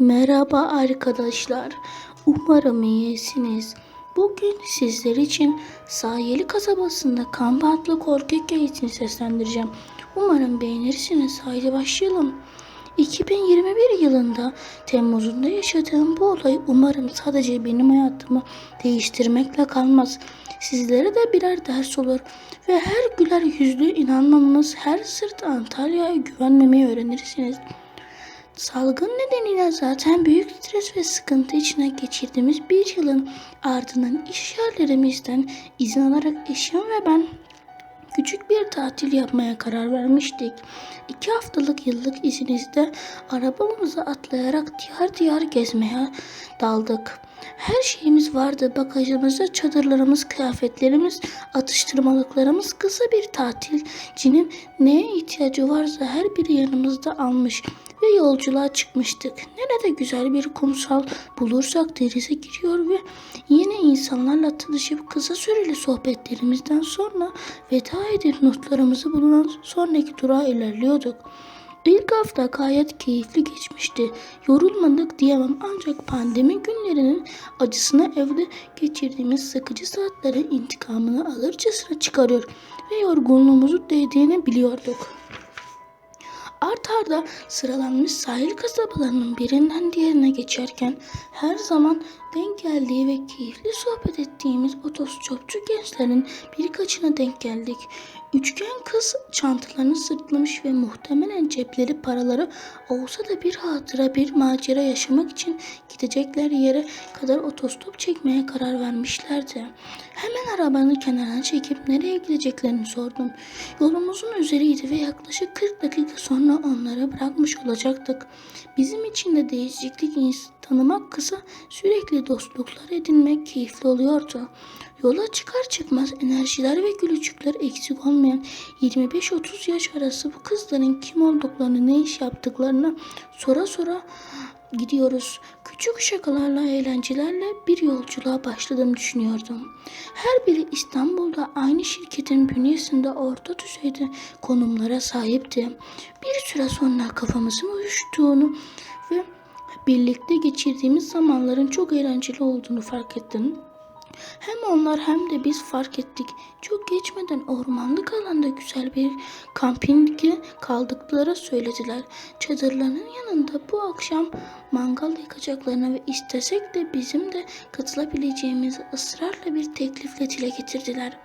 Merhaba arkadaşlar. Umarım iyisiniz. Bugün sizler için Sahili kasabasında kamp adlı korku hikayesini seslendireceğim. Umarım beğenirsiniz. Haydi başlayalım. 2021 yılında Temmuz'unda yaşadığım bu olay umarım sadece benim hayatımı değiştirmekle kalmaz. Sizlere de birer ders olur ve her güler yüzlü inanmamız, her sırt Antalya'ya güvenmemeyi öğrenirsiniz. Salgın nedeniyle zaten büyük stres ve sıkıntı içine geçirdiğimiz bir yılın ardından iş yerlerimizden izin alarak eşim ve ben küçük bir tatil yapmaya karar vermiştik. İki haftalık yıllık izinizde arabamıza atlayarak diyar diyar gezmeye daldık. Her şeyimiz vardı. Bagajımızda çadırlarımız, kıyafetlerimiz, atıştırmalıklarımız, kısa bir tatilcinin neye ihtiyacı varsa her biri yanımızda almış ve yolculuğa çıkmıştık. Nerede güzel bir kumsal bulursak denize giriyor ve yeni insanlarla tanışıp kısa süreli sohbetlerimizden sonra veda edip notlarımızı bulunan sonraki durağa ilerliyorduk. İlk hafta gayet keyifli geçmişti. Yorulmadık diyemem ancak pandemi günlerinin acısını evde geçirdiğimiz sıkıcı saatlerin intikamını alırcasına çıkarıyor ve yorgunluğumuzu değdiğini biliyorduk. Art arda sıralanmış sahil kasabalarının birinden diğerine geçerken her zaman denk geldiği ve keyifli sohbet ettiğimiz otostopçu gençlerin birkaçına denk geldik. Üçgen kız çantalarını sırtlamış ve muhtemelen cepleri paraları olsa da bir hatıra bir macera yaşamak için gidecekler yere kadar otostop çekmeye karar vermişlerdi. Hemen arabanın kenarına çekip nereye gideceklerini sordum. Yolumuzun üzeriydi ve yaklaşık 40 dakika sonra onları bırakmış olacaktık. Bizim için de değişiklik tanımak kısa sürekli dostluklar edinmek keyifli oluyordu. Yola çıkar çıkmaz enerjiler ve gülücükler eksik olmayan 25-30 yaş arası bu kızların kim olduklarını, ne iş yaptıklarını sora sora gidiyoruz. Küçük şakalarla, eğlencelerle bir yolculuğa başladığımı düşünüyordum. Her biri İstanbul'da aynı şirketin bünyesinde orta düzeyde konumlara sahipti. Bir süre sonra kafamızın uyuştuğunu ve birlikte geçirdiğimiz zamanların çok eğlenceli olduğunu fark ettim. Hem onlar hem de biz fark ettik. Çok geçmeden ormanlık alanda güzel bir kampinge kaldıkları söylediler. Çadırlarının yanında bu akşam mangal yakacaklarını ve istesek de bizim de katılabileceğimizi ısrarla bir teklifle dile getirdiler.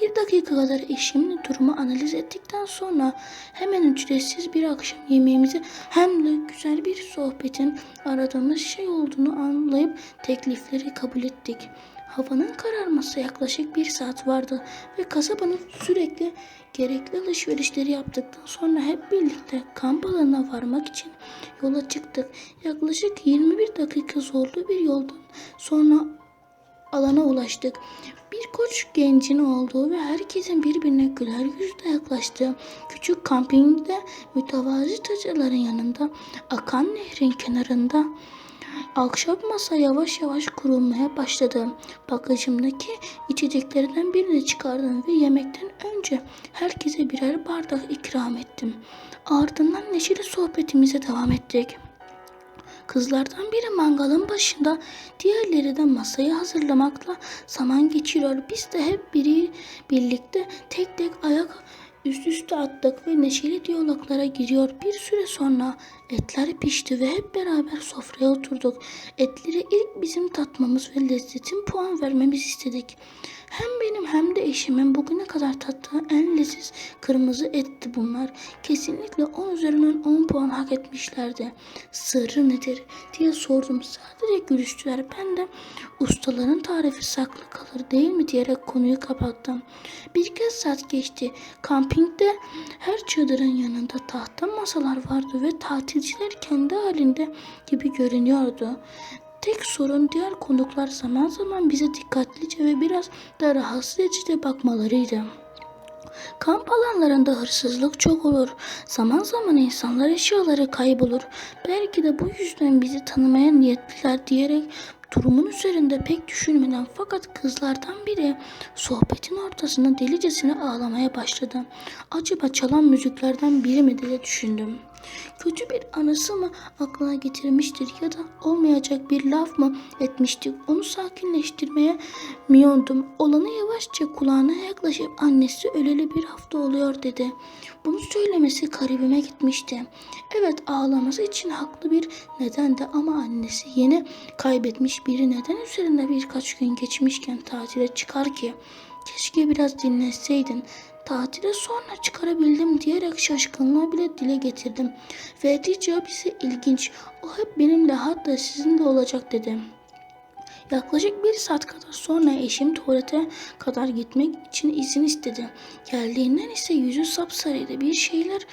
Bir dakika kadar eşimle durumu analiz ettikten sonra hemen ücretsiz bir akşam yemeğimizi hem de güzel bir sohbetin aradığımız şey olduğunu anlayıp teklifleri kabul ettik. Havanın kararması yaklaşık bir saat vardı ve kasabanın sürekli gerekli alışverişleri yaptıktan sonra hep birlikte kamp alanına varmak için yola çıktık. Yaklaşık 21 dakika zorlu bir yoldan sonra alana ulaştık. Bir koç gencin olduğu ve herkesin birbirine güler yüzle yaklaştığı küçük kampingde mütevazi tacaların yanında akan nehrin kenarında Akşam masa yavaş yavaş kurulmaya başladı. Bagajımdaki içeceklerden birini çıkardım ve yemekten önce herkese birer bardak ikram ettim. Ardından neşeli sohbetimize devam ettik. Kızlardan biri mangalın başında, diğerleri de masayı hazırlamakla zaman geçiriyor. Biz de hep biri birlikte tek tek ayak üst üste attık ve neşeli diyaloglara giriyor. Bir süre sonra etler pişti ve hep beraber sofraya oturduk. Etleri ilk bizim tatmamız ve lezzetin puan vermemiz istedik. Hem benim hem de eşimin bugüne kadar tattığı en leziz kırmızı etti bunlar. Kesinlikle 10 üzerinden 10 puan hak etmişlerdi. Sırrı nedir diye sordum. Sadece gülüştüler. Ben de ustaların tarifi saklı kalır değil mi diyerek konuyu kapattım. Birkaç saat geçti. Kampingde her çadırın yanında tahta masalar vardı ve tatilciler kendi halinde gibi görünüyordu. Tek sorun diğer konuklar zaman zaman bize dikkatlice ve biraz da rahatsız edici bakmalarıydı. Kamp alanlarında hırsızlık çok olur. Zaman zaman insanlar eşyaları kaybolur. Belki de bu yüzden bizi tanımaya niyetliler diyerek durumun üzerinde pek düşünmeden fakat kızlardan biri sohbetin ortasında delicesine ağlamaya başladı. Acaba çalan müziklerden biri mi diye düşündüm. Kötü bir anısı mı aklına getirmiştir ya da olmayacak bir laf mı etmiştik? Onu sakinleştirmeye miyondum. Olanı yavaşça kulağına yaklaşıp annesi öleli bir hafta oluyor dedi. Bunu söylemesi garibime gitmişti. Evet ağlaması için haklı bir nedendi ama annesi yeni kaybetmiş biri neden üzerinde birkaç gün geçmişken tatile çıkar ki? Keşke biraz dinleseydin. Tatile sonra çıkarabildim diyerek şaşkınlığı bile dile getirdim. Verdiği cevap ise ilginç. O hep benimle hatta sizinle olacak dedi. Yaklaşık bir saat kadar sonra eşim tuvalete kadar gitmek için izin istedi. Geldiğinden ise yüzü sapsarıydı. Bir şeyler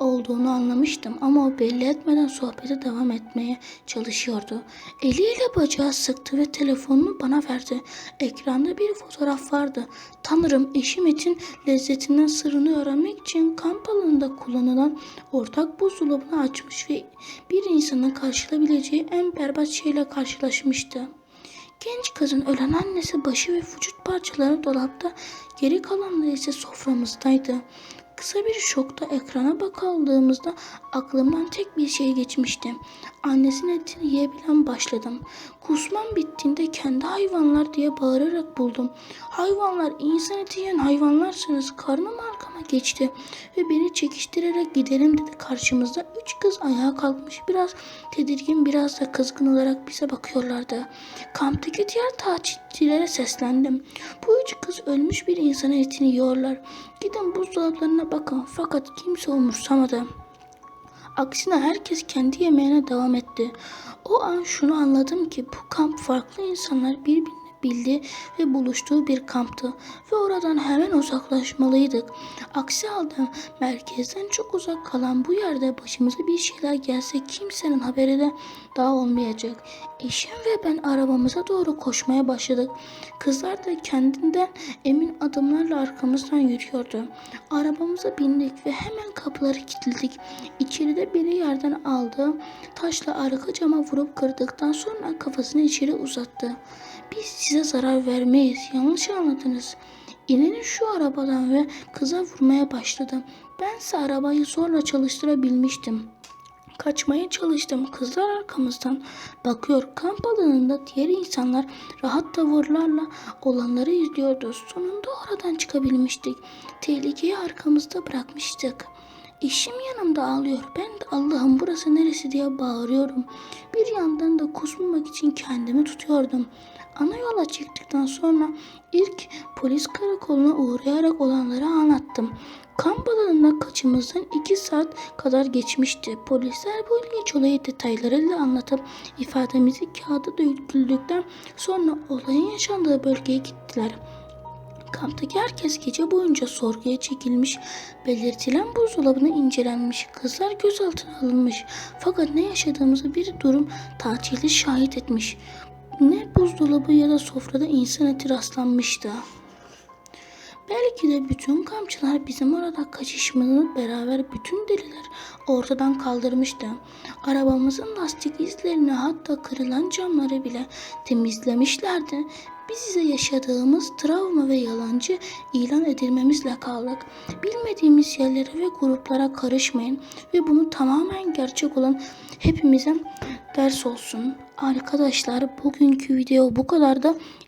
olduğunu anlamıştım ama o belli etmeden sohbete devam etmeye çalışıyordu. Eliyle bacağı sıktı ve telefonunu bana verdi. Ekranda bir fotoğraf vardı. Tanırım eşim etin lezzetinden sırrını öğrenmek için kamp alanında kullanılan ortak buzdolabını açmış ve bir insanın karşılayabileceği en berbat şeyle karşılaşmıştı. Genç kızın ölen annesi başı ve vücut parçaları dolapta, geri kalanları ise soframızdaydı. Kısa bir şokta ekrana bakaldığımızda aklımdan tek bir şey geçmişti. Annesinin etini yiyebilen başladım. Kusmam bittiğinde kendi hayvanlar diye bağırarak buldum. Hayvanlar insan eti yiyen hayvanlarsınız. Karnım arkama geçti ve beni çekiştirerek gidelim dedi. Karşımızda üç kız ayağa kalkmış biraz tedirgin biraz da kızgın olarak bize bakıyorlardı. Kamptaki diğer takipçilere seslendim. Bu üç kız ölmüş bir insanın etini yiyorlar. Gidin buzdolaplarına bakın fakat kimse umursamadı. Aksine herkes kendi yemeğine devam etti. O an şunu anladım ki bu kamp farklı insanlar birbirini bildi ve buluştuğu bir kamptı ve oradan hemen uzaklaşmalıydık. Aksi halde merkezden çok uzak kalan bu yerde başımıza bir şeyler gelse kimsenin haberi de daha olmayacak. Eşim ve ben arabamıza doğru koşmaya başladık. Kızlar da kendinden emin adımlarla arkamızdan yürüyordu. Arabamıza bindik ve hemen kapıları kilitledik. İçeride biri yerden aldı. Taşla arka cama vurup kırdıktan sonra kafasını içeri uzattı. Biz size zarar vermeyiz. Yanlış anladınız. İnenin şu arabadan ve kıza vurmaya başladı. Bense arabayı zorla çalıştırabilmiştim. Kaçmaya çalıştım. Kızlar arkamızdan bakıyor. Kamp alanında diğer insanlar rahat tavırlarla olanları izliyordu. Sonunda oradan çıkabilmiştik. Tehlikeyi arkamızda bırakmıştık. Eşim yanımda ağlıyor. Ben de Allah'ım burası neresi diye bağırıyorum. Bir yandan da kusmamak için kendimi tutuyordum. Ana yola çıktıktan sonra ilk polis karakoluna uğrayarak olanları anlattım. Kamp alanına kaçımızdan iki saat kadar geçmişti. Polisler bu ilginç olayı detaylarıyla anlatıp ifademizi kağıda döküldükten sonra olayın yaşandığı bölgeye gittiler. Kamptaki herkes gece boyunca sorguya çekilmiş, belirtilen buzdolabına incelenmiş, kızlar gözaltına alınmış. Fakat ne yaşadığımızı bir durum tatili şahit etmiş. Ne buzdolabı ya da sofrada insan eti rastlanmıştı. Belki de bütün kampçılar bizim orada kaçışımızı beraber bütün deliler ortadan kaldırmıştı. Arabamızın lastik izlerini hatta kırılan camları bile temizlemişlerdi. Biz ise yaşadığımız travma ve yalancı ilan edilmemizle kaldık. Bilmediğimiz yerlere ve gruplara karışmayın ve bunu tamamen gerçek olan hepimize ders olsun. Arkadaşlar bugünkü video bu kadar da